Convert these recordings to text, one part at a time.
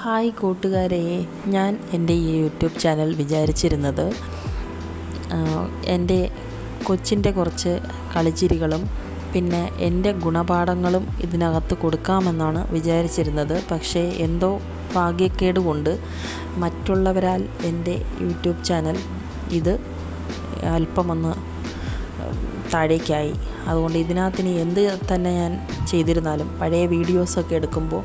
Hi കൂട്ടുകാരെ ഞാൻ എന്റെ ഈ യൂട്യൂബ് ചാനൽ വിചാരിച്ചിരുന്നത് എന്റെ കൊച്ചിന്റെ കുറച്ച് കളിച്ചിരികളും പിന്നെ എന്റെ ഗുണപാഠങ്ങളും ഇതിനകത്ത് കൊടുക്കാമെന്നാണ് വിചാരിച്ചിരുന്നത്. പക്ഷേ എന്തോ ഭാഗ്യക്കേട് കൊണ്ട് മറ്റുള്ളവരാൽ എന്റെ യൂട്യൂബ് ചാനൽ ഇത് അല്പമൊന്ന് താഴേക്കായി. അതുകൊണ്ട് ഇതിനകത്തിന് എന്ത് തന്നെ ഞാൻ ചെയ്തിരുന്നാലും പഴയ വീഡിയോസൊക്കെ എടുക്കുമ്പോൾ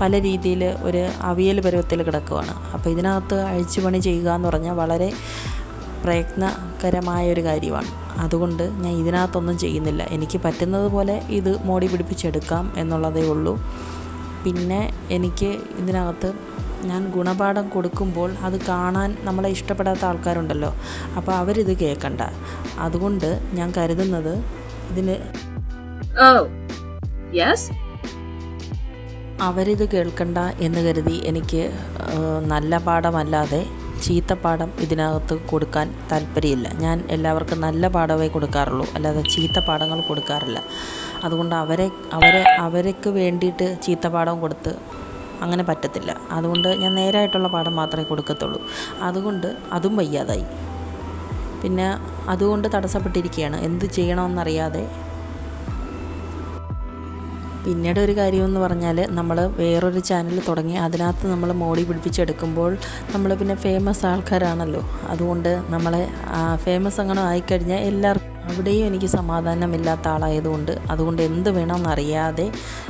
പല രീതിയിൽ ഒരു അവിയൽ പരുവത്തിൽ കിടക്കുവാണ്. അപ്പോൾ ഇതിനകത്ത് അഴിച്ചുപണി ചെയ്യുക എന്ന് പറഞ്ഞാൽ വളരെ പ്രയത്നകരമായ ഒരു കാര്യമാണ്. അതുകൊണ്ട് ഞാൻ ഇതിനകത്തൊന്നും ചെയ്യുന്നില്ല. എനിക്ക് പറ്റുന്നത് പോലെ ഇത് മോടി പിടിപ്പിച്ചെടുക്കാം എന്നുള്ളതേ ഉള്ളൂ. പിന്നെ എനിക്ക് ഇതിനകത്ത് ഞാൻ ഗുണപാഠം കൊടുക്കുമ്പോൾ അത് കാണാൻ നമ്മളെ ഇഷ്ടപ്പെടാത്ത ആൾക്കാരുണ്ടല്ലോ. അപ്പോൾ അവരിത് കേൾക്കണ്ട അതുകൊണ്ട് ഞാൻ കരുതുന്നത് ഇതിന് ഓ Yes? അവരിത് കേൾക്കണ്ട എന്ന് കരുതി എനിക്ക് നല്ല പാഠമല്ലാതെ ചീത്ത പാഠം ഇതിനകത്ത് കൊടുക്കാൻ താല്പര്യമില്ല. ഞാൻ എല്ലാവർക്കും നല്ല പാഠമേ കൊടുക്കാറുള്ളൂ. അല്ലാതെ ചീത്ത പാഠങ്ങൾ കൊടുക്കാറില്ല. അതുകൊണ്ട് അവരെ അവരെ അവർക്ക് വേണ്ടിയിട്ട് ചീത്ത പാഠം കൊടുത്ത് അങ്ങനെ പറ്റത്തില്ല. അതുകൊണ്ട് ഞാൻ നേരായിട്ടുള്ള പാഠം മാത്രമേ കൊടുക്കത്തുള്ളൂ. അതുകൊണ്ട് അതും വയ്യാതായി. പിന്നെ അതുകൊണ്ട് തടസ്സപ്പെട്ടിരിക്കുകയാണ്. എന്ത് ചെയ്യണമെന്നറിയാതെ പിന്നീട് ഒരു കാര്യമെന്ന് പറഞ്ഞാൽ നമ്മൾ വേറൊരു ചാനൽ തുടങ്ങി അതിനകത്ത് നമ്മൾ മോടി പിടിപ്പിച്ചെടുക്കുമ്പോൾ നമ്മൾ പിന്നെ ഫേമസ് ആൾക്കാരാണല്ലോ. അതുകൊണ്ട് നമ്മളെ ഫേമസ് അങ്ങനെ ആയിക്കഴിഞ്ഞാൽ എല്ലാവർക്കും അവിടെയും എനിക്ക് സമാധാനമില്ലാത്ത ആളായതുകൊണ്ട് അതുകൊണ്ട് എന്ത് വേണമെന്നറിയാതെ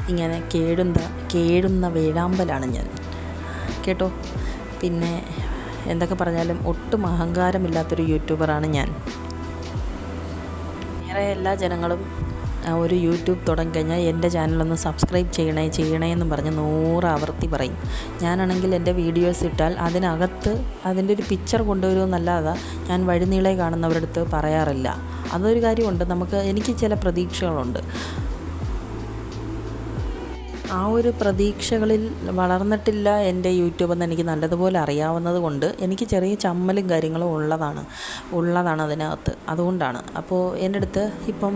ഇങ്ങനെ കേടുന്ന കേടുന്ന വേഴാമ്പലാണ് ഞാൻ. കേട്ടോ? പിന്നെ എന്തൊക്കെ പറഞ്ഞാലും ഒട്ടും അഹങ്കാരമില്ലാത്തൊരു യൂട്യൂബറാണ് ഞാൻ. വേറെ എല്ലാ ജനങ്ങളും ഒരു യൂട്യൂബ് തുടങ്ങിക്കഴിഞ്ഞാൽ എന്റെ ചാനലൊന്ന് സബ്സ്ക്രൈബ് ചെയ്യണേ ചെയ്യണേ എന്ന് പറഞ്ഞ് നൂറ് ആവർത്തി പറയും. ഞാനാണെങ്കിൽ എന്റെ വീഡിയോസ് ഇട്ടാൽ അതിനകത്ത് അതിന്റെ ഒരു പിക്ചർ കൊണ്ടുവരുമെന്നല്ലാതെ ഞാൻ വഴിനീളെ കാണുന്നവരടുത്ത് പറയാറില്ല. അതൊരു കാര്യമുണ്ട്. നമുക്ക് എനിക്ക് ചില പ്രതീക്ഷകളുണ്ട്. ആ ഒരു പ്രതീക്ഷകളിൽ വളർന്നിട്ടില്ല എന്റെ യൂട്യൂബ് എന്ന് എനിക്ക് നല്ലതുപോലെ അറിയാവുന്നത് കൊണ്ട് എനിക്ക് ചെറിയ ചമ്മലും കാര്യങ്ങളും ഉള്ളതാണ് ഉള്ളതാണ് അതിനകത്ത്. അതുകൊണ്ടാണ്. അപ്പോൾ എന്റെ അടുത്ത് ഇപ്പം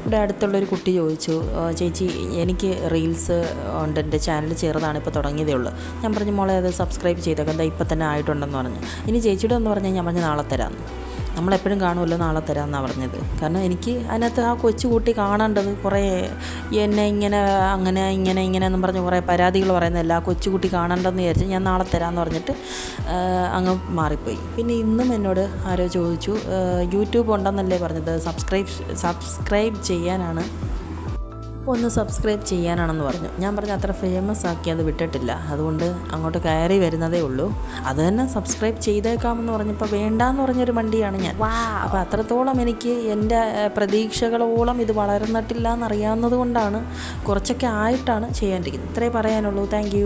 ഇവിടെ അടുത്തുള്ളൊരു കുട്ടി ചോദിച്ചു ചേച്ചി എനിക്ക് റീൽസ് ഉണ്ട് എന്റെ ചാനൽ ചേർന്നതാണ് ഇപ്പോൾ തുടങ്ങിയതേ ഉള്ളൂ. ഞാൻ പറഞ്ഞു മോളെ അത് സബ്സ്ക്രൈബ് ചെയ്തേക്കാം എന്താ ഇപ്പം തന്നെ ആയിട്ടുണ്ടെന്ന് പറഞ്ഞു. ഇനി ചേച്ചിയുടെ എന്ന് പറഞ്ഞാൽ ഞാൻ പറഞ്ഞു നാളെ തരാമെന്ന് നമ്മളെപ്പോഴും കാണുമല്ലോ നാളെ തരാമെന്നാണ് പറഞ്ഞത്. കാരണം എനിക്ക് അതിനകത്ത് ആ കൊച്ചു കുട്ടി കാണേണ്ടത് കുറേ എന്നെ ഇങ്ങനെ അങ്ങനെ ഇങ്ങനെ ഇങ്ങനെ എന്നും പറഞ്ഞ് കുറേ പരാതികൾ പറയുന്നതല്ല ആ കൊച്ചുകുട്ടി കാണേണ്ടതെന്ന് വിചാരിച്ച് ഞാൻ നാളെ തരാമെന്ന് പറഞ്ഞിട്ട് അങ്ങ് മാറിപ്പോയി. പിന്നെ ഇന്നും എന്നോട് ആരോ ചോദിച്ചു യൂട്യൂബ് ഉണ്ടെന്നല്ലേ പറഞ്ഞത്? സബ്സ്ക്രൈബ് സബ്സ്ക്രൈബ് ചെയ്യാനാണ് ഒന്ന് സബ്സ്ക്രൈബ് ചെയ്യാനാണെന്ന് പറഞ്ഞു. ഞാൻ പറഞ്ഞു അത്ര ഫേമസ് ആക്കി അത് വിട്ടിട്ടില്ല. അതുകൊണ്ട് അങ്ങോട്ട് കയറി വരുന്നതേ ഉള്ളൂ. അത് തന്നെ സബ്സ്ക്രൈബ് ചെയ്തേക്കാമെന്ന് പറഞ്ഞപ്പോൾ വേണ്ടാന്ന് പറഞ്ഞൊരു വണ്ടിയാണ് ഞാൻ. അപ്പോൾ അത്രത്തോളം എനിക്ക് എന്റെ പ്രതീക്ഷകളോളം ഇത് വളർന്നിട്ടില്ല എന്നറിയാവുന്നത് കൊണ്ടാണ് കുറച്ചൊക്കെ ആയിട്ടാണ് ചെയ്യാണ്ടിരിക്കുന്നത് ഇത്രേ പറയാനുള്ളൂ. താങ്ക്